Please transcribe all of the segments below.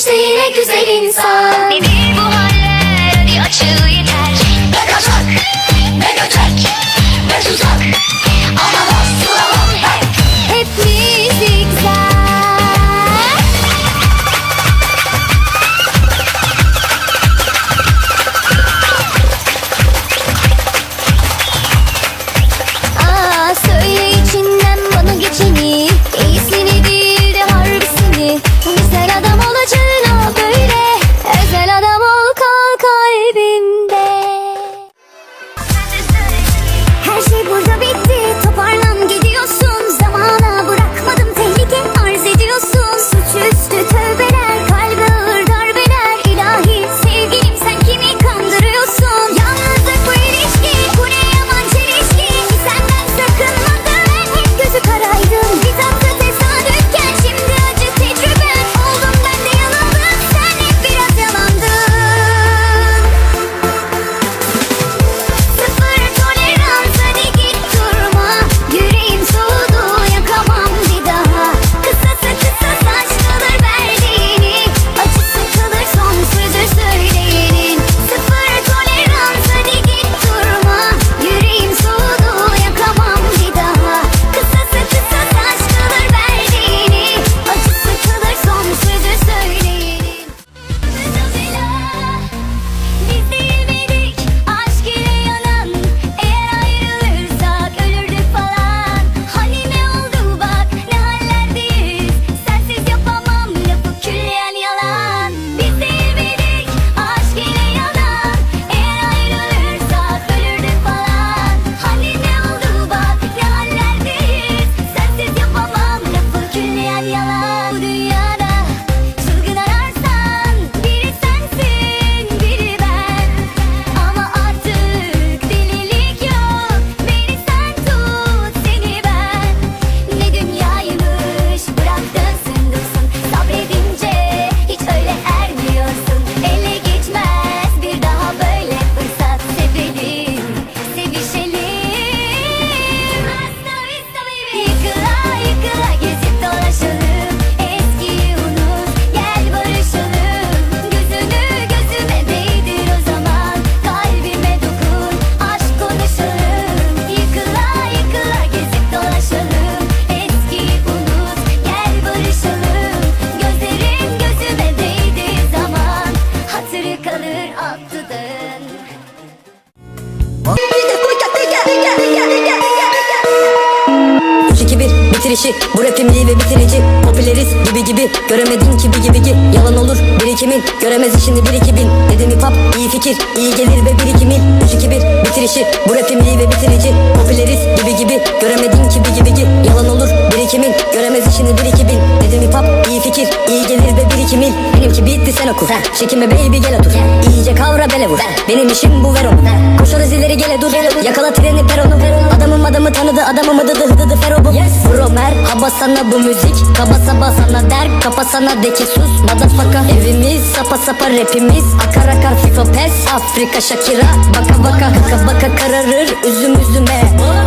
işte yine güzel insan bir, bitirişi Bu rapim iyi ve bitirici. Popüleriz gibi gibi. Göremedin ki gibi ki. Yalan olur birikimin. Göremez işini bir iki bin. Dedim hip hop iyi fikir iyi gelir ve birikimin. Üç, iki, bir, bitirişi. Bu rapim iyi ve bitirici. Popüleriz gibi gibi. Göremedin ki gibi ki. Yalan olur birikimin. Göremez işini bir iki bin. Dedim hip hop iyi fikir iyi gelir ve birikimin. Benimki bitti sen oku. Çekinme baby gel otur. İyice kavra bele vur. Benim işim bu ver onu. Koşarız ileri gele dur. Yakala treni peronu Adamım adamı tanıdı adamım adı Merhaba sana bu müzik Kaba saba sana der kapa sana de ki sus Motherfucker. Evimiz sapa sapa rapimiz Akar akar FIFA pes Afrika Shakira Baka baka kaka baka kararır üzüm üzüme.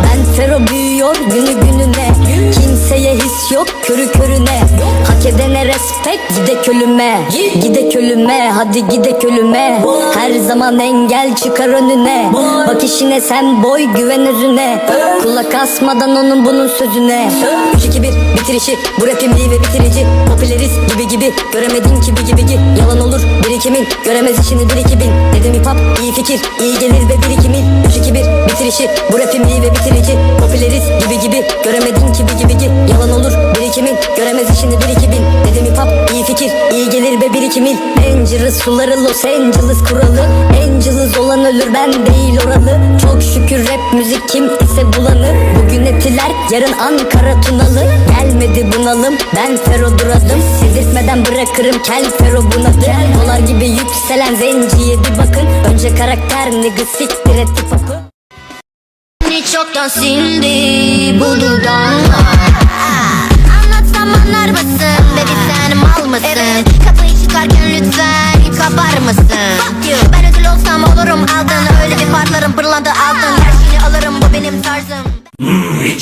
Ben fero büyüyor günü gününe Kimseye his yok körü körüne. Hak edene respekt gidek ölüme Gidek ölüme hadi gidek ölüme Her zaman engel çıkar önüne Bak işine sen boy güven özüne. Kulak asmadan onun bunun sözüne. 3 2 1 bitirişi. Bu rapim iyi ve bitirici. Popüleriz gibi gibi. Göremedin ki bir gibi. Gi. Yalan olur birikimin. Göremez işini bir iki bin. Dedim hip hop iyi fikir iyi gelir ve birikimin. 3 2 1 bitirişi. Bu rapim iyi ve bitirici. Popüleriz gibi gibi. Göremedin ki bir gibi. Gi. Yalan olur birikimin. Göremez işini bir iki bin. Dedim hip hop iyi fikir iyi gelir ve birikimin. Dangerous suları Los Angeles kuralı. Angeles olan ölür ben değil oralı. Çok şükür rap müzik kim ise bulanır Bugün etiler yarın Ankara Tunalı Gelmedi bunalım ben fero duradım. Sildirtmeden bırakırım kel fero bunadı Dolar gibi yükselen zenciye bir bakın. Önce karakter nigga siktir et hip hop'u Seni çoktan sildi bu dudağınla Anlatsam anlar mısın? Baby sen mal mısın? Kapıyı çıkarken lütfen kapar mısın? Ben ödül olsam olurum aldın. Öyle bir parlarım pırlanta altın Her şeyi alırım bu benim tarzım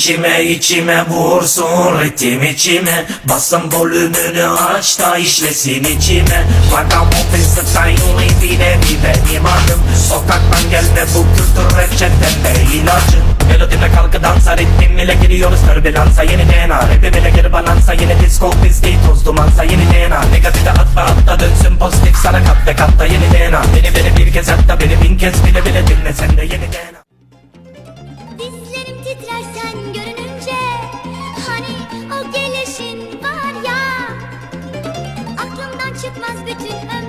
İçime içime vursun ritim içime. Basın volümünü aç da işlesin içime. Vagamuffin style bir nevi benim adım? Sokaktan gelme bu kültür reçetende ilacın Melodime kalkı dansa ritmim ile giriyoruz türbülansa Yeni DNA rapim ile geri balansa Yeni disco pisliği toz dumansa Yeni DNA negatife at ve atta dönsün pozitif sana kat ve katta Yeni DNA beni beni bir kez hatta beni bin kez bile bile dinle sen de yeni DNA Dizlerim titrer sen görününce Hani o gelişin var ya Aklımdan çıkmaz bütün ömrümce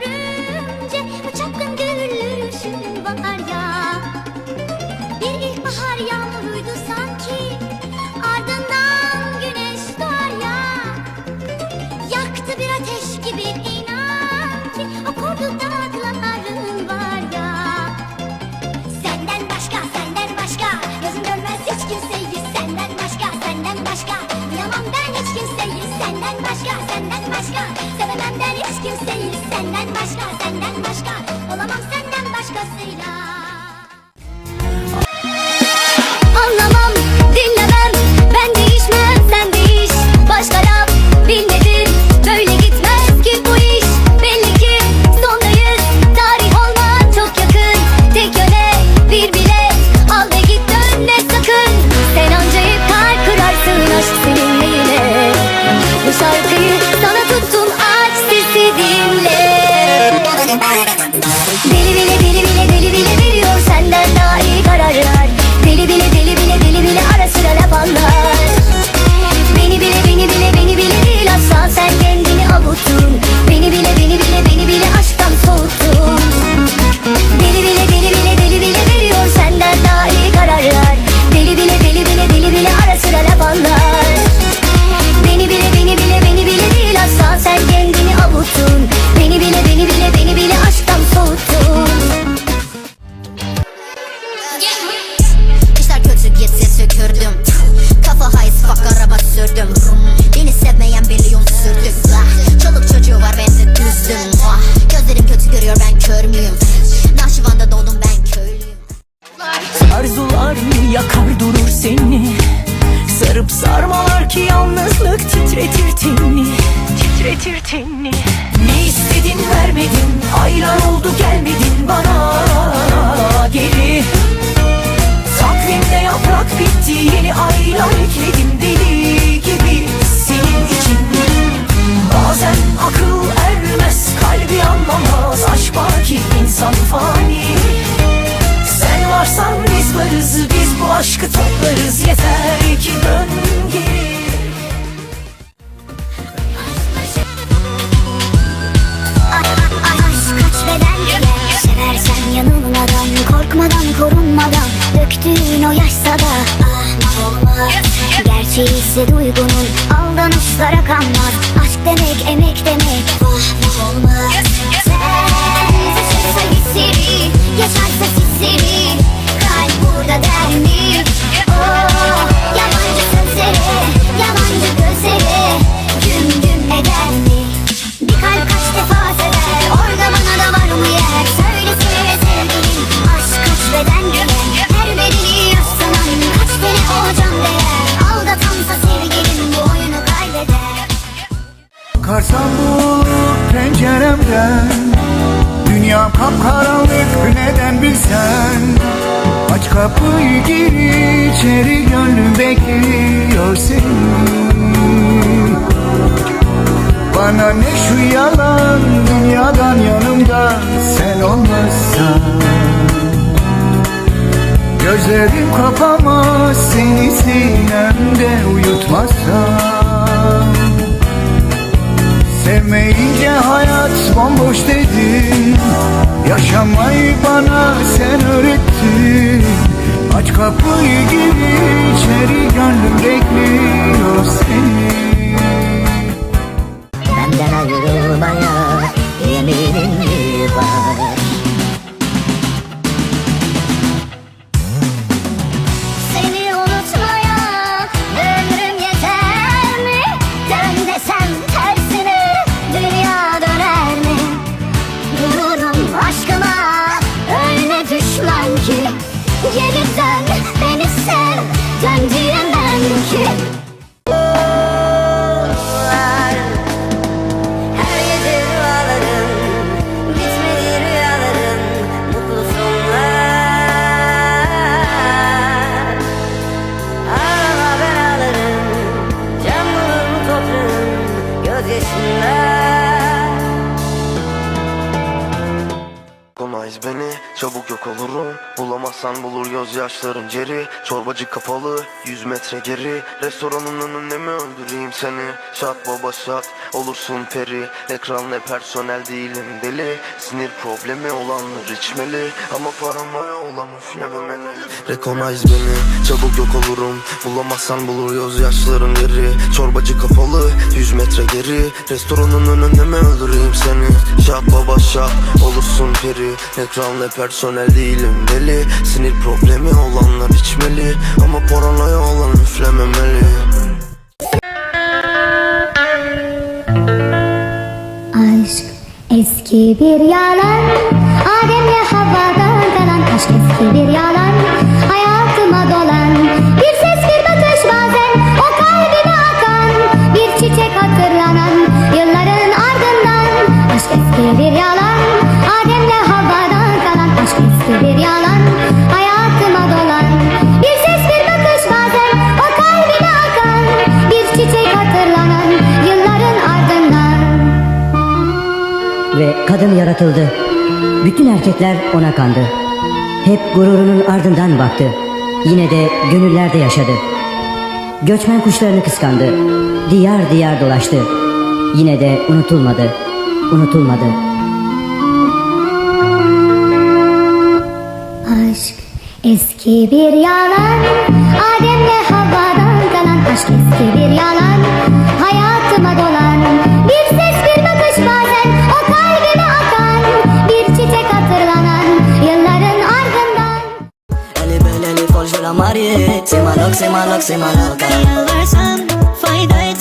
Arzular yakar durur seni? Sarıp sarmalar ki yalnızlık titretir tenini Titretir tenini Ne istedin vermedin Aylar oldu gelmedin bana. Geri. Takvimde yaprak bitti Yeni aylar ekledim deli gibi. Senin için Bazen akıl ermez Kalbi anlamaz. Aşk var ki insan fani. Sen varsan biz varız Biz bu aşkı toplarız. Yeter ki dön geri. Seversen yanılmadan Korkmadan korunmadan. Döktüğün o yaşsa Ah olmaz. Gerçeği ise duygunun Aldanışlara kanmaz. Aşk demek emek demek Vah olmaz. Sen taşırsa hisseri Yaşarsa sisleri kapıyı gir içeri gönlüm bekliyor seni. Bana ne şu yalan dünyadan yanımda sen olmazsan. Gözlerim kapamaz seni sinemde uyutmazsam. Sevmeyince hayat bomboş dedin Yaşamayı bana sen öğrettin kapıyı gir içeri gönlüm bekliyor seni. Benden ayrılmaya yeminim mi var? Aşkıma öyle düşman ki çabuk yok olurum Bulamazsan bulur gözyaşların geri Çorbacı kapalı 100 metre geri. Restoranın önünde mi öldüreyim seni? Şat baba şat olursun peri. Ekran ne personel değilim deli. Sinir problemi olanlar içmeli. Ama paranoya olan üflememeli Recognize beni çabuk yok olurum. Bulamazsan bulur gözyaşların yeri. Çorbacı kapalı 100 metre geri. Restoranın önünde mi öldüreyim seni? Şat baba şat olursun peri. Ekran ne personel değilim deli. Sinir problemi olanlar içmeli. Ama paranoya olan üflememeli. Aşk eski bir yalan. Adem'le Havva'dan kalan aşk eski bir yalan. Hayatıma dolan Bir ses bir bakış bazen O kalbime akan. Bir çiçek hatırlanan Yılların ardından Aşk eski bir yalan kadın yaratıldı. Bütün erkekler ona kandı. Hep gururunun ardından baktı. Yine de gönüllerde yaşadı. Göçmen kuşlarını kıskandı. Diyar diyar dolaştı. Yine de unutulmadı. Unutulmadı. Aşk eski bir yalan. Adem'le Havva'dan kalan aşk eski bir yalan body. Say my luck, say my luck, say my luck. Yalvarsam faydaydı.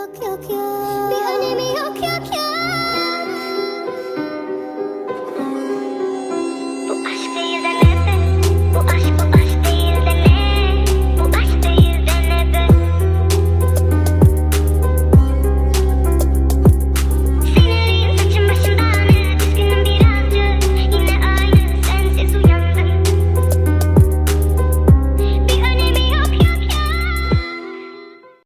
Be honey, me, oh, cute, cute.